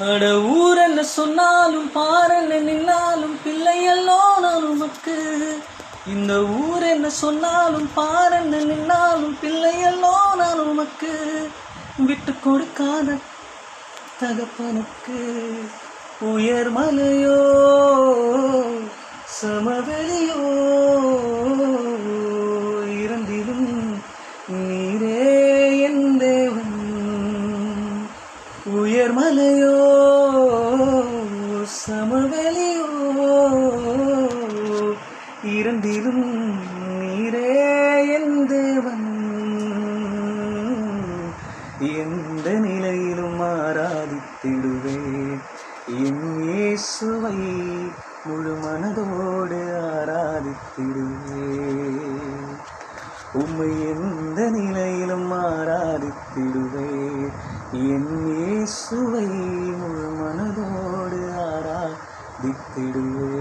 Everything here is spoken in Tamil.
அட ஊர் என்ன சொன்னாலும் பாருன்னு நின்னாலும் பிள்ளையெல்லாம் நான் உமக்கு. இந்த ஊர் என்ன சொன்னாலும் பாருன்னு நின்னாலும் பிள்ளையெல்லாம் நான் உமக்கு. விட்டு கொடுக்காத தகப்பனுக்கு. உயர் மலையோ சமவெளியோ உயர்மலையோ சமவெளியோ இரண்டிலும் நீரே என் தேவன். எந்த நிலையிலும் ஆராதித்திடுவேன். என் இயேசுவை முழு மனதோடு ஆராதித்திடுவேன். உம்மை எந்த நிலையிலும் ஆராதித்திடுவேன். என் இயேசுவை முழு மனதோடு ஆராதித்திடுவேன்.